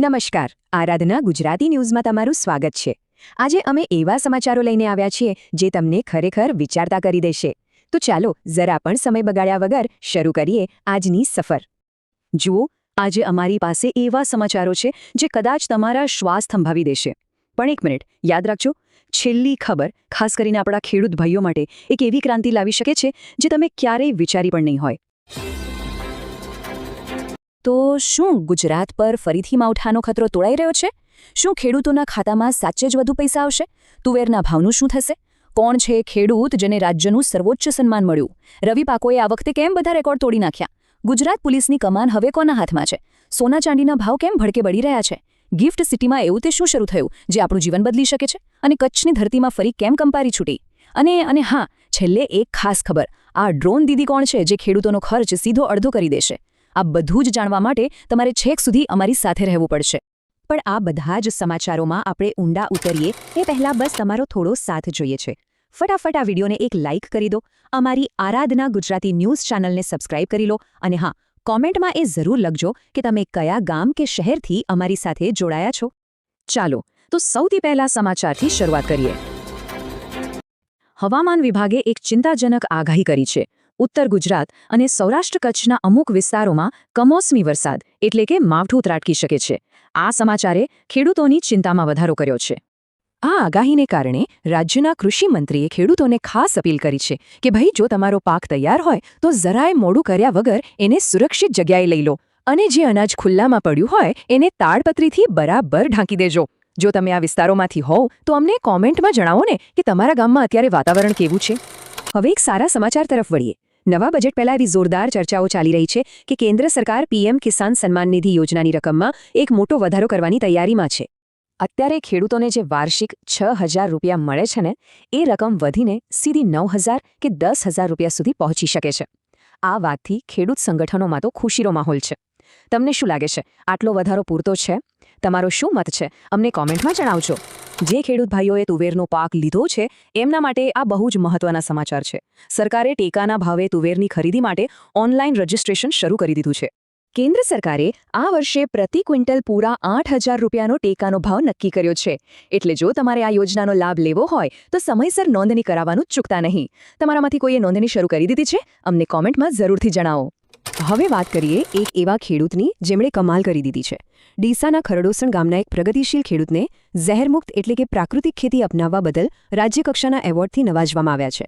નમસ્કાર. આરાધના ગુજરાતી ન્યૂઝમાં તમારું સ્વાગત છે. આજે અમે એવા સમાચારો લઈને આવ્યા છીએ જે તમને ખરેખર વિચારતા કરી દેશે. તો ચાલો જરા પણ સમય બગાડ્યા વગર શરૂ કરીએ આજની સફર. જુઓ, આજે અમારી પાસે એવા સમાચારો છે જે કદાચ તમારા શ્વાસ થંભાવી દેશે. પણ એક મિનિટ, યાદ રાખજો. છેલ્લી ખબર, ખાસ કરીને આપણા ખેડૂત ભાઈઓ માટે, એક એવી ક્રાંતિ લાવી શકે છે જે તમે ક્યારેય વિચારી પણ નહીં હોય. તો શું ગુજરાત પર ફરીથી માવઠાનો ખતરો તોડાઈ રહ્યો છે? શું ખેડૂતોના ખાતામાં સાચે જ વધુ પૈસા આવશે? તુવેરના ભાવનું શું થશે? કોણ છે ખેડૂત જેને રાજ્યનું સર્વોચ્ચ સન્માન મળ્યું? રવિ પાકોએ આ વખતે કેમ બધા રેકોર્ડ તોડી નાખ્યા? ગુજરાત પોલીસની કમાન હવે કોના હાથમાં છે? સોના ચાંદીના ભાવ કેમ ભડકે બળી રહ્યા છે? ગિફ્ટ સિટીમાં એવું તે શું શરૂ થયું, જે આપણું જીવન બદલી શકે છે? અને કચ્છની ધરતીમાં ફરી કેમ કંપારી છૂટી? અને અને હા, છેલ્લે એક ખાસ ખબર. આ ડ્રોન દીદી કોણ છે, જે ખેડૂતોનો ખર્ચ સીધો અડધો કરી દેશે? આ બધું જ જાણવા માટે તમારે છેક સુધી અમારી સાથે રહેવું પડશે. પણ આ બધા જ સમાચારોમાં આપણે ઊંડા ઉતરીએ એ પહેલાં બસ તમારો થોડો સાથ જોઈએ છે. ફટાફટ આ વિડીયોને એક લાઇક કરી દો, અમારી આરાધના ગુજરાતી ન્યૂઝ ચેનલને સબસ્ક્રાઇબ કરી લો અને હા, કોમેન્ટમાં એ જરૂર લખજો કે તમે કયા ગામ કે શહેરથી અમારી સાથે જોડાયા છો. ચાલો, તો સૌથી પહેલા સમાચારથી શરૂઆત કરીએ. હવામાન વિભાગે એક ચિંતાજનક આગાહી કરી છે. ઉત્તર ગુજરાત અને સૌરાષ્ટ્ર કચ્છના અમુક વિસ્તારોમાં કમોસમી વરસાદ, એટલે કે માવઠું ત્રાટકી શકે છે. આ સમાચારે ખેડૂતોની ચિંતામાં વધારો કર્યો છે. આ આગાહીને કારણે રાજ્યના કૃષિમંત્રીએ ખેડૂતોને ખાસ અપીલ કરી છે કે ભાઈ જો તમારો પાક તૈયાર હોય, તો જરાય મોડું કર્યા વગર એને સુરક્ષિત જગ્યાએ લઈ લો અને જે અનાજ ખુલ્લામાં પડ્યું હોય, એને તાડપત્રીથી બરાબર ઢાંકી દેજો. જો તમે આ વિસ્તારોમાંથી હોવ, તો અમને કોમેન્ટમાં જણાવો ને કે તમારા ગામમાં અત્યારે વાતાવરણ કેવું છે? હવે એક સારા સમાચાર તરફ વળીએ. નવા બજેટ પહેલા એવી જોરદાર ચર્ચાઓ ચાલી રહી છે કે કેન્દ્ર સરકાર પીએમ કિસાન સન્માન નિધિ યોજનાની રકમમાં એક મોટો વધારો કરવાની તૈયારીમાં છે. અત્યારે ખેડૂતોને જે વાર્ષિક છ હજાર રૂપિયા મળે છે ને, એ રકમ વધીને સીધી નવ હજાર કે દસ હજાર રૂપિયા સુધી પહોંચી શકે છે. આ વાતથી ખેડૂત સંગઠનોમાં તો ખુશીનો માહોલ છે. તમને શું લાગે છે? આટલો વધારો પૂરતો છે? તમારો શું મત છે? અમને કોમેન્ટમાં જણાવજો. જે ખેડૂત ભાઈઓએ તુવેરનો પાક લીધો છે, એમના માટે આ બહુ જ મહત્વના સમાચાર છે. સરકારે ટેકાના ભાવે તુવેરની ખરીદી માટે ઓનલાઈન રજિસ્ટ્રેશન શરૂ કરી દીધું છે. કેન્દ્ર સરકારે આ વર્ષે પ્રતિ ક્વિન્ટલ પૂરા આઠ હજાર રૂપિયાનો ટેકાનો ભાવ નક્કી કર્યો છે. એટલે જો તમારે આ યોજનાનો લાભ લેવો હોય, તો સમયસર નોંધણી કરાવવાનું ચૂકતા નહીં. તમારામાંથી કોઈએ નોંધણી શરૂ કરી દીધી છે? અમને કોમેન્ટમાં જરૂરથી જણાવો. હવે વાત કરીએ એક એવા ખેડૂતની જેમણે કમાલ કરી દીધી છે. ડીસાના ખરડોસણ ગામના એક પ્રગતિશીલ ખેડૂતને ઝેરમુક્ત એટલે કે પ્રાકૃતિક ખેતી અપનાવવા બદલ રાજ્યકક્ષાના એવોર્ડથી નવાજવામાં આવ્યા છે.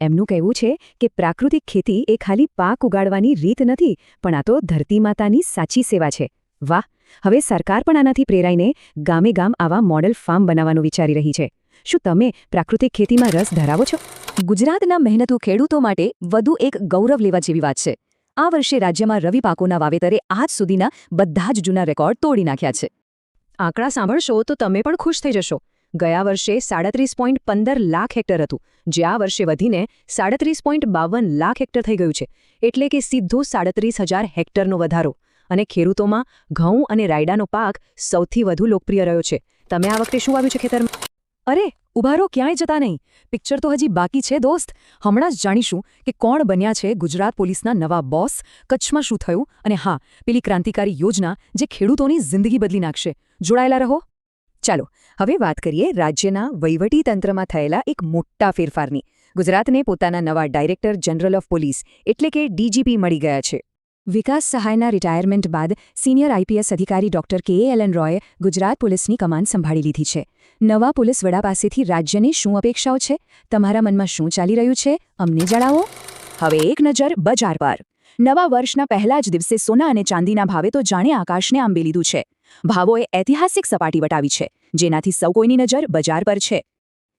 એમનું કહેવું છે કે પ્રાકૃતિક ખેતી એ ખાલી પાક ઉગાડવાની રીત નથી, પણ આ તો ધરતી માતાની સાચી સેવા છે. વાહ! હવે સરકાર પણ આનાથી પ્રેરાઈને ગામે ગામ આવા મોડલ ફાર્મ બનાવવાનું વિચારી રહી છે. શું તમે પ્રાકૃતિક ખેતીમાં રસ ધરાવો છો? ગુજરાતના મહેનતુ ખેડૂતો માટે વધુ એક ગૌરવ લેવા જેવી વાત છે. આ વર્ષે રાજ્યમાં રવિ પાકોના વાવેતરે આજ સુધીના બધા જ જૂના રેકોર્ડ તોડી નાખ્યા છે. આંકડા સાંભળશો તો તમે પણ ખુશ થઈ જશો. ગયા વર્ષે સાડત્રીસ પોઈન્ટ પંદર લાખ હેક્ટર હતું, જે આ વર્ષે વધીને સાડત્રીસ પોઈન્ટ બાવન લાખ હેક્ટર થઈ ગયું છે, એટલે કે સીધો સાડત્રીસ હજાર હેક્ટરનો વધારો. અને ખેડૂતોમાં ઘઉં અને રાયડાનો પાક સૌથી વધુ લોકપ્રિય રહ્યો છે. તમે આ વખતે શું આવ્યું છે ખેતરમાં? અરે, ઉભારો ક્યાંય જતા નહીં. પિક્ચર તો હજી બાકી છે, દોસ્ત. હમણાં જ જાણીશું કે કોણ બન્યા છે ગુજરાત પોલીસના નવા બોસ, કચ્છમાં શું થયું અને હા, પેલી ક્રાંતિકારી યોજના જે ખેડૂતોની જિંદગી બદલી નાખશે. જોડાયેલા રહો. ચાલો, હવે વાત કરીએ રાજ્યના વહીવટી તંત્રમાં થયેલા એક મોટા ફેરફારની. ગુજરાતને પોતાના નવા ડાયરેક્ટર જનરલ ઓફ પોલીસ એટલે કે ડીજીપી મળી ગયા છે. વિકાસ સહાયના રિટાયરમેન્ટ બાદ સિનિયર આઈપીએસ અધિકારી ડોક્ટર કે એલએન રોયે ગુજરાત પોલીસની કમાન સંભાળી લીધી છે. નવા પોલીસ વડા પાસેથી રાજ્યની શું અપેક્ષાઓ છે? તમારા મનમાં શું ચાલી રહ્યું છે? અમને જણાવો. હવે એક નજર બજાર પર. નવા વર્ષના પહેલા જ દિવસે સોના અને ચાંદીના ભાવે તો જાણે આકાશને આંબી લીધું છે. ભાવોએ ઐતિહાસિક સપાટી વટાવી છે, જેનાથી સૌ કોઈની નજર બજાર પર છે.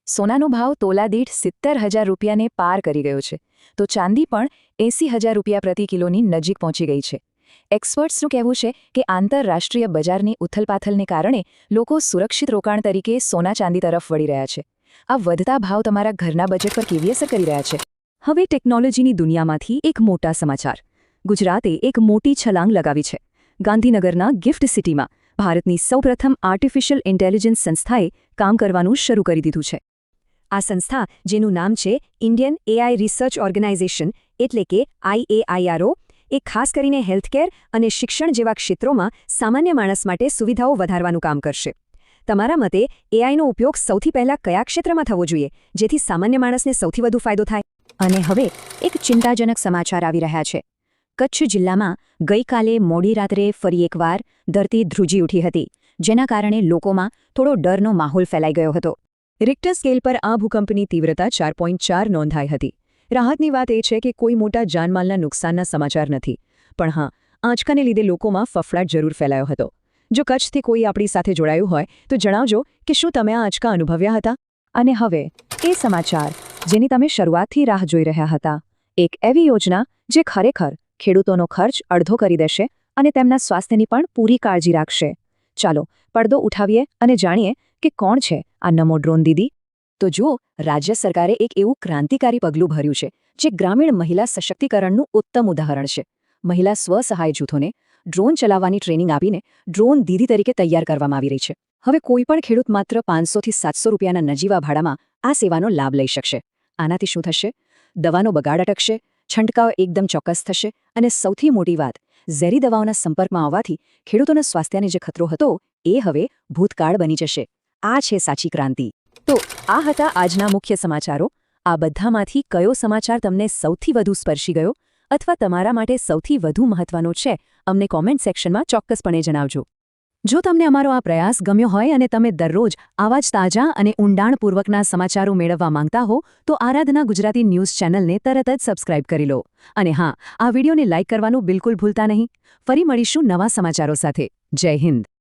સોનાનો ભાવ તોલા સિત્તેર હજાર રૂપિયાને પાર કરી ગયો છે. તો ચાંદી પણ એંસી હજાર રૂપિયા પ્રતિ કિલોની નજીક પહોંચી ગઈ છે. એક્સપર્ટ્સનું કહેવું છે કે આંતરરાષ્ટ્રીય બજારની ઉથલપાથલને કારણે લોકો સુરક્ષિત રોકાણ તરીકે સોના ચાંદી તરફ વળી રહ્યા છે. આ વધતા ભાવ તમારા ઘરના બજેટ પર કેવી અસર કરી રહ્યા છે? હવે ટેકનોલોજીની દુનિયામાંથી એક મોટા સમાચાર. ગુજરાતે એક મોટી છલાંગ લગાવી છે. ગાંધીનગરના ગિફ્ટ સિટીમાં ભારતની સૌપ્રથમ આર્ટિફિશિયલ ઇન્ટેલિજન્સ સંસ્થાએ કામ કરવાનું શરૂ કરી દીધું છે. આ સંસ્થા, જેનું નામ છે ઇન્ડિયન એઆઈ રિસર્ચ ઓર્ગેનાઇઝેશન, એટલે કે આઈએઆઈઆરઓ એ ખાસ કરીને હેલ્થકેર અને શિક્ષણ જેવા ક્ષેત્રોમાં સામાન્ય માણસ માટે સુવિધાઓ વધારવાનું કામ કરશે. તમારા મતે એઆઈનો ઉપયોગ સૌથી પહેલા કયા ક્ષેત્રમાં થવો જોઈએ, જેથી સામાન્ય માણસને સૌથી વધુ ફાયદો થાય? અને હવે એક ચિંતાજનક સમાચાર આવી રહ્યા છે. કચ્છ જિલ્લામાં ગઈકાલે મોડી રાત્રે ફરી એકવાર ધરતી ધ્રુજી ઉઠી હતી, જેના કારણે લોકોમાં થોડો ડરનો માહોલ ફેલાઈ ગયો હતો. રિક્ટર સ્કેલ પર આ ભૂકંપની તીવ્રતા ચાર પોઈન્ટ ચાર નોંધાઈ હતી. રાહતની વાત એ છે કે કોઈ મોટા જાનમાલના નુકસાનના સમાચાર નથી. પણ હા, આંચકાને લીધે લોકોમાં ફફડાટ જરૂર ફેલાયો હતો. જો કચ્છથી કોઈ આપણી સાથે જોડાયું હોય, તો જણાવજો કે શું તમે આ આંચકા અનુભવ્યા હતા? અને હવે, એ સમાચાર જેની તમે શરૂઆતથી રાહ જોઈ રહ્યા હતા. એક એવી યોજના જે ખરેખર ખેડૂતોનો ખર્ચ અડધો કરી દેશે અને તેમના સ્વાસ્થ્યની પણ પૂરી કાળજી રાખશે. ચાલો, પડદો ઉઠાવીએ અને જાણીએ કે કોણ છે? આ નમો ડ્રોન દીદી? તો જુઓ, રાજ્ય સરકારે એક એવું ક્રાંતિકારી પગલું ભર્યું છે, જે ગ્રામીણ મહિલા સશક્તિકરણનું ઉત્તમ ઉદાહરણ છે. મહિલા સ્વસહાય જૂથોને ડ્રોન ચલાવવાની ટ્રેનિંગ આપીને ડ્રોન દીદી તરીકે તૈયાર કરવામાં આવી રહી છે. હવે કોઈપણ ખેડૂત માત્ર પાંચસોથી સાતસો રૂપિયાના નજીવા ભાડામાં આ સેવાનો લાભ લઈ શકશે. આનાથી શું થશે? દવાનો બગાડ અટકશે, છંટકાવ એકદમ ચોક્કસ થશે અને સૌથી મોટી વાત, ઝેરી દવાઓના સંપર્કમાં આવવાથી ખેડૂતોના સ્વાસ્થ્યને જે ખતરો હતો, એ હવે ભૂતકાળ બની જશે. આ છે સાચી ક્રાંતિ. તો આ હતા આજના મુખ્ય સમાચારો. આ બધામાંથી કયો સમાચાર તમને સૌથી વધુ સ્પર્શી ગયો અથવા તમારા માટે સૌથી વધુ મહત્વનો છે, અમને કોમેન્ટ સેક્શનમાં ચોક્કસપણે જણાવજો. જો તમને અમારો આ પ્રયાસ ગમ્યો હોય અને તમે દરરોજ આવા જ તાજા અને ઊંડાણપૂર્વકના સમાચારો મેળવવા માંગતા હો, તો આરાધના ગુજરાતી ન્યૂઝ ચેનલને તરત જ સબસ્ક્રાઇબ કરી લો. અને હા, આ વિડીયોને લાઇક કરવાનું બિલકુલ ભૂલતા નહીં. ફરી મળીશું નવા સમાચારો સાથે. જય હિન્દ.